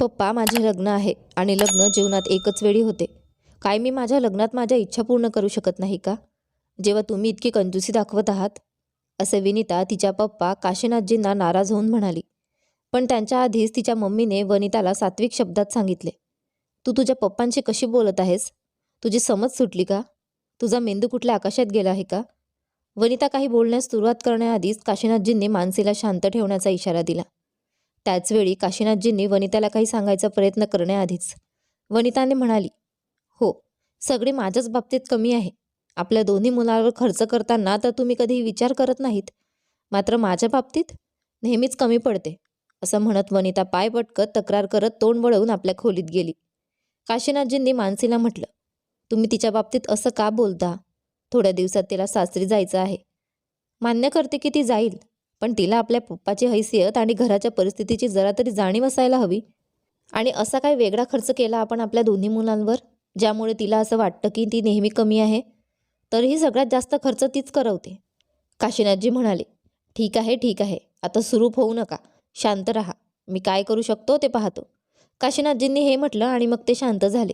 पप्पा माझे लग्न आहे आणि लग्न जीवनात एकच वेळी होते. काय मी माझ्या लग्नात माझ्या इच्छा पूर्ण करू शकत नाही का? जेव्हा तुम्ही इतकी कंजूसी दाखवत आहात? असे विनिता तिच्या पप्पा काशीनाथजींना नाराज होऊन म्हणाली. पण त्यांच्या आधीच तिच्या मम्मीने वनिताला सात्विक शब्दात सांगितले. तू तुझ्या पप्पांशी कशी बोलत आहेस? तुझी समज सुटली का? तुझा मेंदू कुठल्या आकाशात गेला आहे का? वनिता काही बोलण्यास सुरुवात करण्याआधीच काशीनाथजींनी मानसीला शांत ठेवण्याचा इशारा दिला. त्याचवेळी काशीनाथजींनी वनिताला काही सांगायचा प्रयत्न करण्याआधीच वनिताने म्हणाली हो सगळे माझ्याच बाबतीत कमी आहे. आपल्या दोन्ही मुलांवर खर्च करताना तर तुम्ही कधी विचार करत नाहीत. मात्र माझ्या बाबतीत नेहमीच कमी पडते असं म्हणत वनिता पाय पटकत तक्रार करत तोंड वळवून आपल्या खोलीत गेली. काशीनाथजींनी मानसीला म्हटलं तुम्ही तिच्या बाबतीत असं का बोलता? थोड्या दिवसात तिला सासरी जायचं आहे. मान्य करते की ती जाईल. पण तिला आपल्या पप्पाची हैसियत आणि घराच्या परिस्थितीची जरा तरी जाणीव असायला हवी. आणि असा काय वेगळा खर्च केला आपण आपल्या दोन्ही मुलांवर ज्यामुळे तिला असं वाटतं की ती नेहमी कमी आहे तरीही सगळ्यात जास्त खर्च तीच करवते. काशीनाथजी म्हणाले ठीक आहे ठीक आहे आता सुरूप होऊ नका शांत राहा मी काय करू शकतो ते पाहतो. काशीनाथजींनी हे म्हटलं आणि मग ते शांत झाले.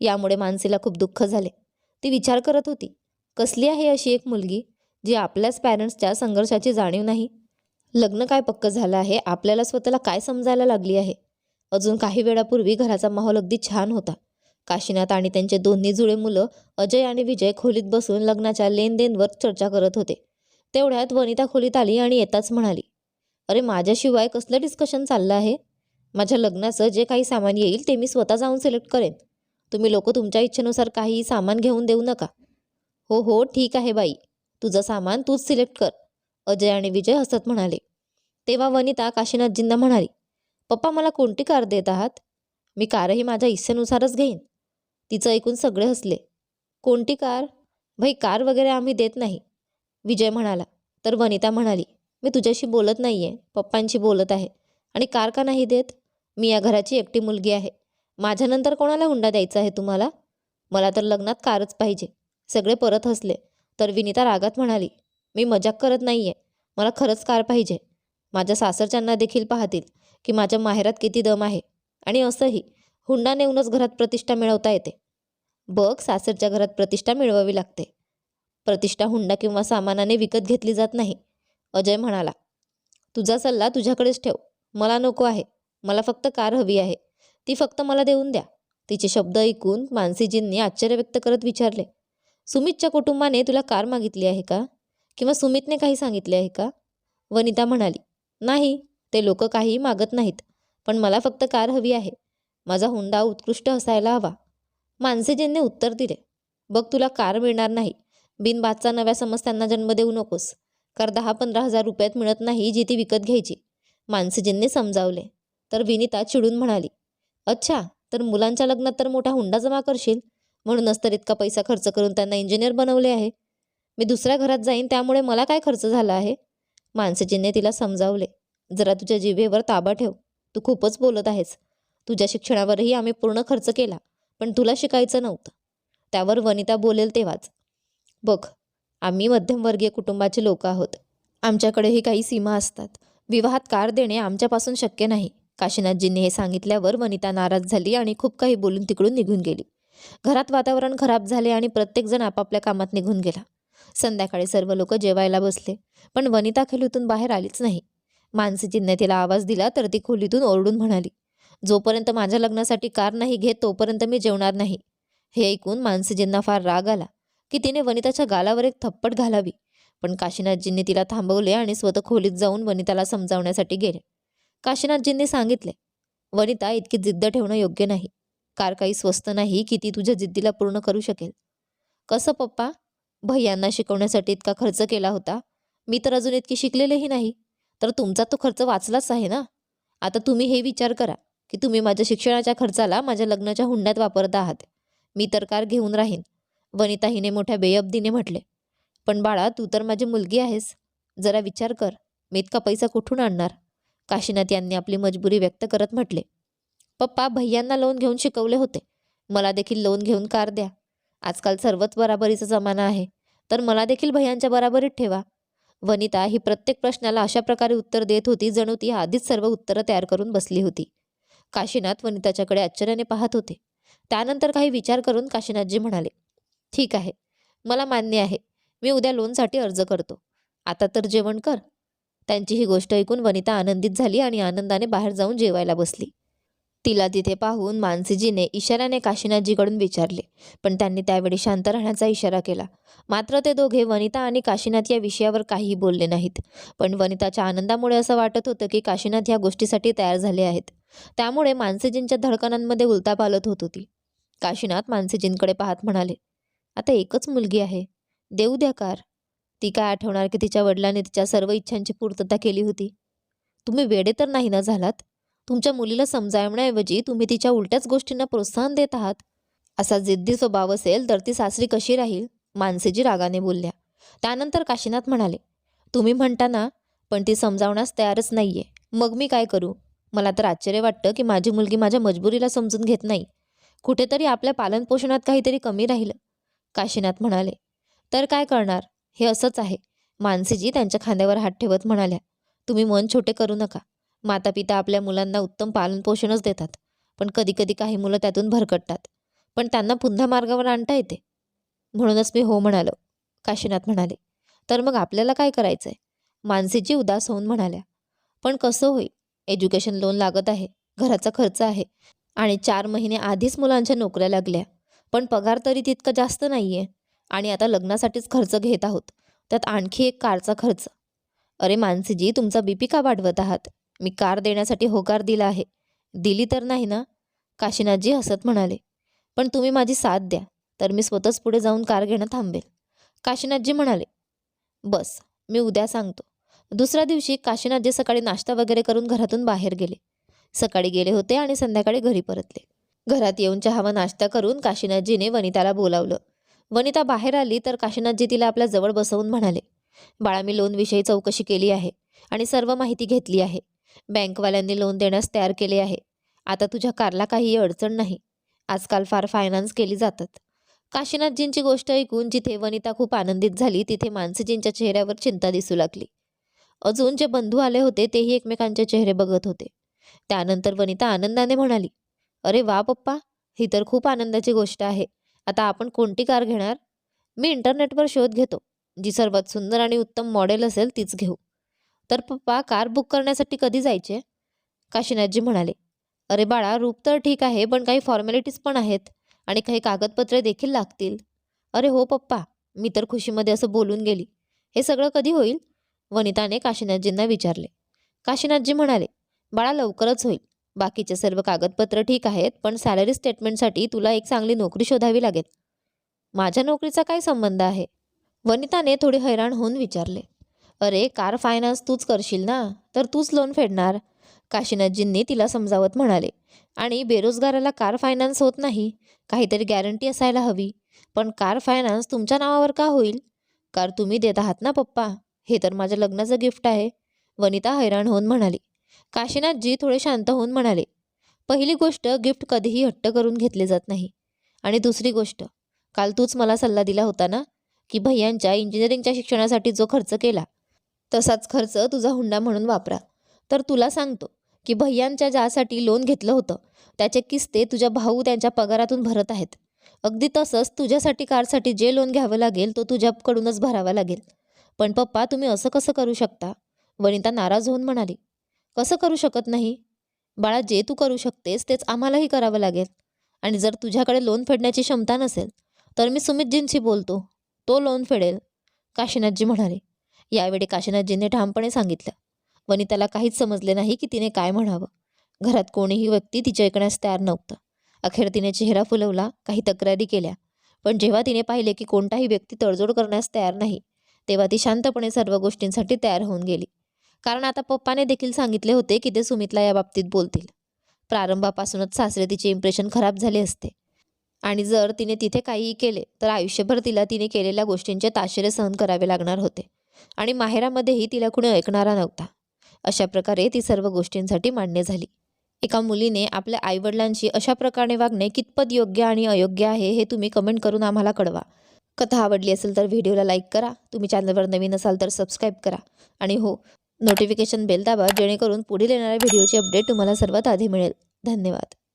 यामुळे मानसीला खूप दुःख झाले. ती विचार करत होती कसली आहे अशी एक मुलगी जी आपल्याच पॅरेंट्सच्या संघर्षाची जाणीव नाही? लग्न काय पक्क झालं आहे? आपल्याला स्वतःला काय समजायला लागली आहे? अजून काही वेळापूर्वी घराचा माहोल अगदी छान होता. काशीनाथ आणि त्यांचे दोन्ही जुळे मुलं अजय आणि विजय खोलीत बसून लग्नाच्या लेनदेनवर चर्चा करत होते. तेवढ्यात वनिता खोलीत आली आणि येताच म्हणाली अरे माझ्याशिवाय कसलं डिस्कशन चाललं आहे? माझ्या लग्नाचं जे काही सामान येईल ते मी स्वतः जाऊन सिलेक्ट करेन. तुम्ही लोक तुमच्या इच्छेनुसार काही सामान घेऊन देऊ नका. हो हो ठीक आहे बाई. तुझं सामान तूच सिलेक्ट कर. अजय आणि विजय हसत म्हणाले. तेव्हा वनिता काशीनाथजींना म्हणाली पप्पा मला कोणती कार देत आहात? मी कारही माझ्या इच्छेनुसारच घेईन. तिचं ऐकून सगळे हसले. कोणती कार? भाई कार वगैरे आम्ही देत नाही. विजय म्हणाला. तर वनिता म्हणाली मी तुझ्याशी बोलत नाही आहे पप्पांशी बोलत आहे. आणि कार का नाही देत? मी या घराची एकटी मुलगी आहे. माझ्यानंतर कोणाला हुंडा द्यायचा आहे तुम्हाला? मला तर लग्नात कारच पाहिजे. सगळे परत हसले. तर विनिता रागात म्हणाली मी मजाक करत नाही आहे मला खरंच कार पाहिजे. माझ्या सासरच्यांना देखील पाहतील की माझ्या माहेरात किती दम आहे आणि असंही हुंडा नेऊनच घरात प्रतिष्ठा मिळवता येते. बघ सासरच्या घरात प्रतिष्ठा मिळवावी लागते. प्रतिष्ठा हुंडा किंवा सामानाने विकत घेतली जात नाही अजय म्हणाला. तुझा सल्ला तुझ्याकडेच ठेव. मला नको आहे. मला फक्त कार हवी आहे. ती फक्त मला देऊन द्या. तिचे शब्द ऐकून मानसीजींनी आश्चर्य व्यक्त करत विचारले. सुमितच्या कुटुंबाने तुला कार मागितली आहे का? किंवा सुमितने काही सांगितले आहे का? वनिता म्हणाली नाही ते लोक काहीही मागत नाहीत पण मला फक्त कार हवी आहे. माझा हुंडा उत्कृष्ट असायला हवा. मानसेजींनी उत्तर दिले बघ तुला कार मिळणार नाही. बिनबादचा नव्या समस्यांना जन्म देऊ नकोस. कार दहा पंधरा हजार रुपयात मिळत नाही जी ती विकत घ्यायची. मानसेजींनी समजावले. तर विनिता चिडून म्हणाली अच्छा तर मुलांच्या लग्नात तर मोठा हुंडा जमा करशील? म्हणूनच तर इतका पैसा खर्च करून त्यांना इंजिनियर बनवले आहे. मी दुसऱ्या घरात जाईन त्यामुळे मला काय खर्च झाला आहे? मानसजीने तिला समजावले. जरा तुझ्या जिभेवर ताबा ठेव. तू खूपच बोलत आहेस. तुझ्या शिक्षणावरही आम्ही पूर्ण खर्च केला पण तुला शिकायचं नव्हतं. त्यावर वनिता बोलेल तेव्हाच. बघ आम्ही मध्यमवर्गीय कुटुंबाचे लोक आहोत. आमच्याकडेही काही सीमा असतात. विवाहात कार देणे आमच्यापासून शक्य नाही. काशीनाथजींनी हे सांगितल्यावर वनिता नाराज झाली आणि खूप काही बोलून तिकडून निघून गेली. घरात वातावरण खराब झाले आणि प्रत्येकजण आपापल्या कामात निघून गेला. संध्याकाळी सर्व लोक जेवायला बसले. पण वनिता खोलीतून बाहेर आलीच नाही. मानसीजींनी तिला आवाज दिला तर ती खोलीतून ओरडून म्हणाली जोपर्यंत माझ्या लग्नासाठी कार नाही घेत तोपर्यंत मी जेवणार नाही. हे ऐकून मानसीजींना फार राग आला की तिने वनिताच्या गालावर एक थप्पट घालावी. पण काशीनाथजींनी तिला थांबवले आणि स्वतः खोलीत जाऊन वनिताला समजावण्यासाठी गेले. काशीनाथजींनी सांगितले वनिता इतकी जिद्द ठेवणं योग्य नाही. कार काही स्वस्त नाही की ती तुझ्या जिद्दीला पूर्ण करू शकेल. कसं पप्पा? भैयांना शिकवण्यासाठी इतका खर्च केला होता. मी तर अजून इतकी शिकलेलेही नाही. तर तुमचा तो खर्च वाचलाच आहे ना? आता तुम्ही हे विचार करा की तुम्ही माझ्या शिक्षणाच्या खर्चाला माझ्या लग्नाच्या हुंड्यात वापरत आहात. मी तर कार घेऊन राहीन वनिता हिने मोठ्या बेअब्दीने म्हटले. पण बाळा तू तर माझी मुलगी आहेस. जरा विचार कर मी इतका पैसा कुठून आणणार? काशीनाथ यांनी आपली मजबुरी व्यक्त करत म्हटले. पप्पा भैयांना लोन घेऊन शिकवले होते. मला देखील लोन घेऊन कार द्या. आजकाल सर्वच बराबरीचा जमाना आहे. तर मला देखील भयांच्या बराबरीत ठेवा. वनिता ही प्रत्येक प्रश्नाला अशा प्रकारे उत्तर देत होती जणू ती आधीच सर्व उत्तरं तयार करून बसली होती. काशीनाथ वनिताच्याकडे आश्चर्याने पाहत होते. त्यानंतर काही विचार करून काशीनाथजी म्हणाले ठीक आहे. मला मान्य आहे. मी उद्या लोनसाठी अर्ज करतो. आता तर जेवण कर. त्यांची ही गोष्ट ऐकून वनिता आनंदित झाली आणि आनंदाने बाहेर जाऊन जेवायला बसली. तिला तिथे पाहून मानसीजीने इशाऱ्याने काशीनाथजीकडून विचारले. पण त्यांनी त्यावेळी शांत राहण्याचा इशारा केला. मात्र ते दोघे वनिता आणि काशीनाथ या विषयावर काहीही बोलले नाहीत. पण वनिताच्या आनंदामुळे असं वाटत होतं की काशीनाथ या गोष्टीसाठी तयार झाले आहेत. त्यामुळे मानसीजींच्या धडकनांमध्ये उलतापालत होत होती. काशीनाथ मानसीजींकडे पाहत म्हणाले आता एकच मुलगी आहे. देऊ द्या कार. ती काय आठवणार की तिच्या वडिलांनी तिच्या सर्व इच्छांची पूर्तता केली होती? तुम्ही वेडे तर नाही ना झालात? तुमच्या मुलीला समजावण्याऐवजी तुम्ही तिच्या उलट्याच गोष्टींना प्रोत्साहन देत आहात? असा जिद्दी स्वभाव असेल तर ती सासरी कशी राहील? मानसेजी रागाने बोलल्या. त्यानंतर काशीनाथ म्हणाले तुम्ही म्हणता ना पण ती समजावण्यास तयारच नाहीये. मग मी काय करू? मला तर आश्चर्य वाटतं की माझी मुलगी माझ्या मजबुरीला समजून घेत नाही. कुठेतरी आपल्या पालनपोषणात काहीतरी कमी राहिलं. काशीनाथ म्हणाले तर काय करणार? हे असंच आहे. मानसीजी त्यांच्या खांद्यावर हात ठेवत म्हणाल्या तुम्ही मन छोटे करू नका. माता पिता आपल्या मुलांना उत्तम पालनपोषणच देतात. पण कधीकधी काही मुलं त्यातून भरकटतात. पण त्यांना पुन्हा मार्गावर आणता येते. म्हणूनच मी हो म्हणालो. काशीनाथ म्हणाले तर मग आपल्याला काय करायचं आहे मानसीजी उदास होऊन म्हणाल्या पण कसं होईल? एज्युकेशन लोन लागत आहे घराचा खर्च आहे आणि चार महिने आधीच मुलांच्या नोकऱ्या लागल्या. पण पगार तरी तितका जास्त नाही आहे आणि आता लग्नासाठीच खर्च घेत आहोत. त्यात आणखी एक कारचा खर्च. अरे मानसीजी तुमचा बीपी का वाढवत आहात? मी कार देण्यासाठी होकार दिला आहे. दिली तर नाही ना? काशीनाथजी हसत म्हणाले. पण तुम्ही माझी साथ द्या तर मी स्वतःच पुढे जाऊन कार घेणं थांबेल. काशीनाथजी म्हणाले. बस मी उद्या सांगतो. दुसऱ्या दिवशी काशीनाथजी सकाळी नाश्ता वगैरे करून घरातून बाहेर गेले. सकाळी गेले होते आणि संध्याकाळी घरी परतले. घरात येऊन चहा व नाश्ता करून काशीनाथजीने वनिताला बोलावलं. वनिता बाहेर आली तर काशीनाथजी तिला आपल्या जवळ बसवून म्हणाले बाळा मी लोनविषयी चौकशी केली आहे आणि सर्व माहिती घेतली आहे. बँकवाल्यांनी लोन देण्यास तयार केले आहे. आता तुझ्या कारला काही अडचण नाही. आजकाल फार फायनान्स केली जातात. काशीनाथजींची गोष्ट ऐकून जिथे वनिता खूप आनंदित झाली तिथे मानसीजींच्या चेहऱ्यावर चिंता दिसू लागली. अजून जे बंधू आले होते तेही एकमेकांचे चेहरे बघत होते. त्यानंतर वनिता आनंदाने म्हणाली अरे वा पप्पा ही तर खूप आनंदाची गोष्ट आहे. आता आपण कोणती कार घेणार? मी इंटरनेटवर शोध घेतो. जी सर्वात सुंदर आणि उत्तम मॉडेल असेल तीच घेऊ. तर पप्पा कार बुक करण्यासाठी कधी जायचे? काशीनाथजी म्हणाले अरे बाळा रूप तर ठीक आहे पण काही फॉर्मॅलिटीज पण आहेत आणि काही कागदपत्रे देखील लागतील. अरे हो पप्पा मी तर खुशीमध्ये असं बोलून गेली. हे सगळं कधी होईल? वनिताने काशीनाथजींना विचारले. काशीनाथजी म्हणाले बाळा लवकरच होईल. बाकीचे सर्व कागदपत्र ठीक आहेत पण सॅलरी स्टेटमेंटसाठी तुला एक चांगली नोकरी शोधावी लागेल. माझ्या नोकरीचा काय संबंध आहे? वनिताने थोडी हैराण होऊन विचारले. अरे कार फायनान्स तूच करशील ना? तर तूच लोन फेडणार. काशीनाथजींनी तिला समजावत म्हणाले. आणि बेरोजगाराला कार फायनान्स होत नाही. काहीतरी गॅरंटी असायला हवी. पण कार फायनान्स तुमच्या नावावर का होईल? कार तुम्ही देत आहात ना पप्पा? हे तर माझ्या लग्नाचं गिफ्ट आहे. वनिता हैराण होऊन म्हणाली. काशीनाथजी थोडे शांत होऊन म्हणाले. पहिली गोष्ट गिफ्ट कधीही हट्ट करून घेतले जात नाही. आणि दुसरी गोष्ट काल तूच मला सल्ला दिला होता ना की भैयांच्या इंजिनिअरिंगच्या शिक्षणासाठी जो खर्च केला तसाच खर्च तुझा हुंडा म्हणून वापरा. तर तुला सांगतो की भैयांच्या ज्यासाठी लोन घेतलं होतं त्याचे किस्ते तुझ्या भाऊ त्यांच्या पगारातून भरत आहेत. अगदी तसंच तुझ्यासाठी कारसाठी जे लोन घ्यावं लागेल तो तुझ्याकडूनच भरावा लागेल. पण पप्पा तुम्ही असं कसं करू शकता? वनिता नाराज होऊन म्हणाली. कसं करू शकत नाही? बाळा जे तू करू शकतेस तेच आम्हालाही करावं लागेल. आणि जर तुझ्याकडे लोन फेडण्याची क्षमता नसेल तर मी सुमितजींशी बोलतो. तो लोन फेडेल काशीनाथजी म्हणाले. यावेळी काशीनाथजींनी ठामपणे सांगितलं. वनिताला काहीच समजले नाही की तिने काय म्हणावं. घरात कोणीही व्यक्ती तिच्या ऐकण्यास तयार नव्हतं. अखेर तिने चेहरा फुलवला काही तक्रारी केल्या. पण जेव्हा तिने पाहिले की कोणताही व्यक्ती तडजोड करण्यास तयार नाही तेव्हा ती शांतपणे सर्व गोष्टींसाठी तयार होऊन गेली. कारण आता पप्पाने देखील सांगितले होते की ते सुमितला या बाबतीत बोलतील. प्रारंभापासूनच सासरे तिचे इम्प्रेशन खराब झाले असते. आणि जर तिने तिथे काहीही केले तर आयुष्यभर तिला तिने केलेल्या गोष्टींचे ताशेरे सहन करावे लागणार होते. आणि माहेरामध्येही तिला कुणी ऐकणारा नव्हता. अशा प्रकारे ती सर्व गोष्टींसाठी मान्य झाली. एका मुलीने आपल्या आईवडिलांशी अशा प्रकारे वागणे कितपत योग्य आणि अयोग्य आहे हे तुम्ही कमेंट करून आम्हाला कळवा. कथा आवडली असेल तर व्हिडिओला लाईक करा. तुम्ही चॅनलवर नवीन असाल तर सबस्क्राईब करा. आणि हो नोटिफिकेशन बेल दाबा जेणेकरून पुढील येणाऱ्या व्हिडिओची अपडेट तुम्हाला सर्वात आधी मिळेल. धन्यवाद.